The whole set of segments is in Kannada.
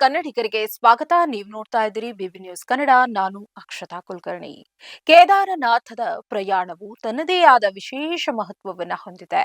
ಕನ್ನಡಿಗರಿಗೆ ಸ್ವಾಗತ. ನೀವು ನೋಡ್ತಾ ಇದ್ದೀರಿ ಬಿಬಿ ನ್ಯೂಸ್ ಕನ್ನಡ. ನಾನು ಅಕ್ಷತಾ ಕುಲಕರ್ಣಿ. ಕೇದಾರನಾಥದ ಪ್ರಯಾಣವು ತನ್ನದೇ ಆದ ವಿಶೇಷ ಮಹತ್ವವನ್ನು ಹೊಂದಿದೆ.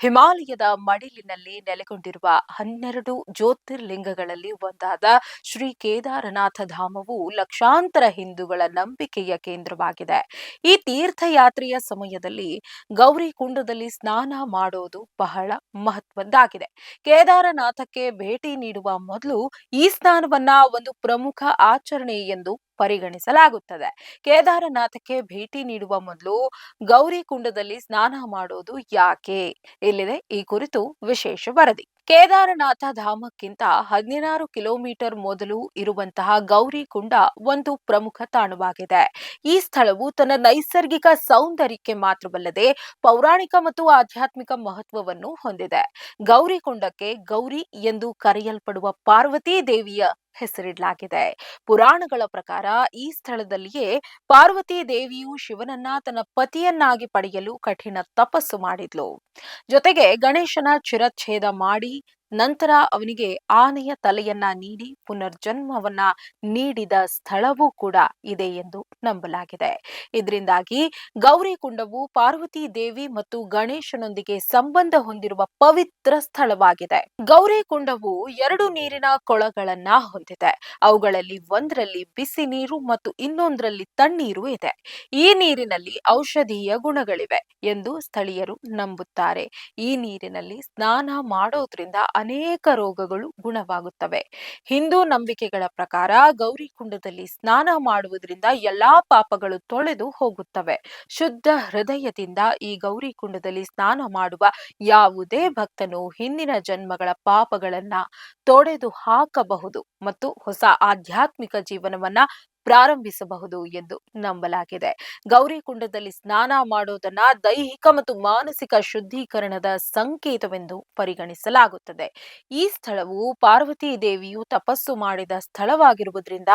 ಹಿಮಾಲಯದ ಮಡಿಲಿನಲ್ಲಿ ನೆಲೆಗೊಂಡಿರುವ ಹನ್ನೆರಡು ಜ್ಯೋತಿರ್ಲಿಂಗಗಳಲ್ಲಿ ಒಂದಾದ ಶ್ರೀ ಕೇದಾರನಾಥ ಧಾಮವು ಲಕ್ಷಾಂತರ ಹಿಂದೂಗಳ ನಂಬಿಕೆಯ ಕೇಂದ್ರವಾಗಿದೆ. ಈ ತೀರ್ಥಯಾತ್ರೆಯ ಸಮಯದಲ್ಲಿ ಗೌರಿ ಕುಂಡದಲ್ಲಿ ಸ್ನಾನ ಮಾಡೋದು ಬಹಳ ಮಹತ್ವದ್ದಾಗಿದೆ. ಕೇದಾರನಾಥಕ್ಕೆ ಭೇಟಿ ನೀಡುವ ಮೊದಲು ಈ ಸ್ನಾನವನ್ನ ಒಂದು ಪ್ರಮುಖ ಆಚರಣೆ ಎಂದು ಪರಿಗಣಿಸಲಾಗುತ್ತದೆ. ಕೇದಾರನಾಥಕ್ಕೆ ಭೇಟಿ ನೀಡುವ ಮೊದಲು ಗೌರಿ ಕುಂಡದಲ್ಲಿ ಸ್ನಾನ ಮಾಡೋದು ಯಾಕೆ? ಇಲ್ಲಿದೆ ಈ ಕುರಿತು ವಿಶೇಷ ವರದಿ. ಕೇದಾರನಾಥ ಧಾಮಕ್ಕಿಂತ ಹದಿನಾರು ಕಿಲೋಮೀಟರ್ ಮೊದಲು ಇರುವಂತಹ ಗೌರಿ ಕುಂಡ ಒಂದು ಪ್ರಮುಖ ತಾಣವಾಗಿದೆ. ಈ ಸ್ಥಳವು ತನ್ನ ನೈಸರ್ಗಿಕ ಸೌಂದರ್ಯಕ್ಕೆ ಮಾತ್ರವಲ್ಲದೆ ಪೌರಾಣಿಕ ಮತ್ತು ಆಧ್ಯಾತ್ಮಿಕ ಮಹತ್ವವನ್ನು ಹೊಂದಿದೆ. ಗೌರಿ ಕುಂಡಕ್ಕೆ ಗೌರಿ ಎಂದು ಕರೆಯಲ್ಪಡುವ ಪಾರ್ವತಿ ದೇವಿಯ ಹೆಸರಿಡಲಾಗಿದೆ. ಪುರಾಣಗಳ ಪ್ರಕಾರ ಈ ಸ್ಥಳದಲ್ಲಿಯೇ ಪಾರ್ವತಿ ದೇವಿಯು ಶಿವನನ್ನ ತನ್ನ ಪತಿಯನ್ನಾಗಿ ಪಡೆಯಲು ಕಠಿಣ ತಪಸ್ಸು ಮಾಡಿದ್ಲು. ಜೊತೆಗೆ ಗಣೇಶನ ಚಿರಚ್ಛೇದ ಮಾಡಿ ನಂತರ ಅವನಿಗೆ ಆನೆಯ ತಲೆಯನ್ನ ನೀಡಿ ಪುನರ್ಜನ್ಮವನ್ನ ನೀಡಿದ ಸ್ಥಳವೂ ಕೂಡ ಇದೆ ಎಂದು ನಂಬಲಾಗಿದೆ. ಇದರಿಂದಾಗಿ ಗೌರಿ ಕುಂಡವು ಪಾರ್ವತಿ ದೇವಿ ಮತ್ತು ಗಣೇಶನೊಂದಿಗೆ ಸಂಬಂಧ ಹೊಂದಿರುವ ಪವಿತ್ರ ಸ್ಥಳವಾಗಿದೆ. ಗೌರಿ ಕುಂಡವು ಎರಡು ನೀರಿನ ಕೊಳಗಳನ್ನ ಹೊಂದಿದೆ. ಅವುಗಳಲ್ಲಿ ಒಂದರಲ್ಲಿ ಬಿಸಿ ನೀರು ಮತ್ತು ಇನ್ನೊಂದರಲ್ಲಿ ತಣ್ಣೀರು ಇದೆ. ಈ ನೀರಿನಲ್ಲಿ ಔಷಧೀಯ ಗುಣಗಳಿವೆ ಎಂದು ಸ್ಥಳೀಯರು ನಂಬುತ್ತಾರೆ. ಈ ನೀರಿನಲ್ಲಿ ಸ್ನಾನ ಮಾಡೋದ್ರಿಂದ ಅನೇಕ ರೋಗಗಳು ಗುಣವಾಗುತ್ತವೆ. ಹಿಂದೂ ನಂಬಿಕೆಗಳ ಪ್ರಕಾರ ಗೌರಿ ಕುಂಡದಲ್ಲಿ ಸ್ನಾನ ಮಾಡುವುದರಿಂದ ಎಲ್ಲಾ ಪಾಪಗಳು ತೊಳೆದು ಹೋಗುತ್ತವೆ. ಶುದ್ಧ ಹೃದಯದಿಂದ ಈ ಗೌರಿ ಕುಂಡದಲ್ಲಿ ಸ್ನಾನ ಮಾಡುವ ಯಾವುದೇ ಭಕ್ತನು ಹಿಂದಿನ ಜನ್ಮಗಳ ಪಾಪಗಳನ್ನ ತೊಡೆದು ಹಾಕಬಹುದು ಮತ್ತು ಹೊಸ ಆಧ್ಯಾತ್ಮಿಕ ಜೀವನವನ್ನ ಪ್ರಾರಂಭಿಸಬಹುದು ಎಂದು ನಂಬಲಾಗಿದೆ. ಗೌರಿಕುಂಡದಲ್ಲಿ ಸ್ನಾನ ಮಾಡೋದನ್ನ ದೈಹಿಕ ಮತ್ತು ಮಾನಸಿಕ ಶುದ್ಧೀಕರಣದ ಸಂಕೇತವೆಂದು ಪರಿಗಣಿಸಲಾಗುತ್ತದೆ. ಈ ಸ್ಥಳವು ಪಾರ್ವತಿ ದೇವಿಯು ತಪಸ್ಸು ಮಾಡಿದ ಸ್ಥಳವಾಗಿರುವುದರಿಂದ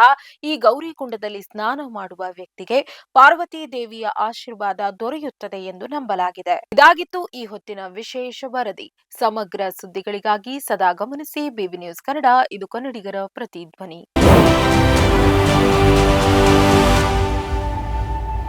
ಈ ಗೌರಿಕುಂಡದಲ್ಲಿ ಸ್ನಾನ ಮಾಡುವ ವ್ಯಕ್ತಿಗೆ ಪಾರ್ವತಿ ದೇವಿಯ ಆಶೀರ್ವಾದ ದೊರೆಯುತ್ತದೆ ಎಂದು ನಂಬಲಾಗಿದೆ. ಇದಾಗಿತ್ತು ಈ ಹೊತ್ತಿನ ವಿಶೇಷ ವರದಿ. ಸಮಗ್ರ ಸುದ್ದಿಗಳಿಗಾಗಿ ಸದಾ ಗಮನಿಸಿ ಬಿಬಿ ನ್ಯೂಸ್ ಕನ್ನಡ, ಇದು ಕನ್ನಡಿಗರ ಪ್ರತಿಧ್ವನಿ.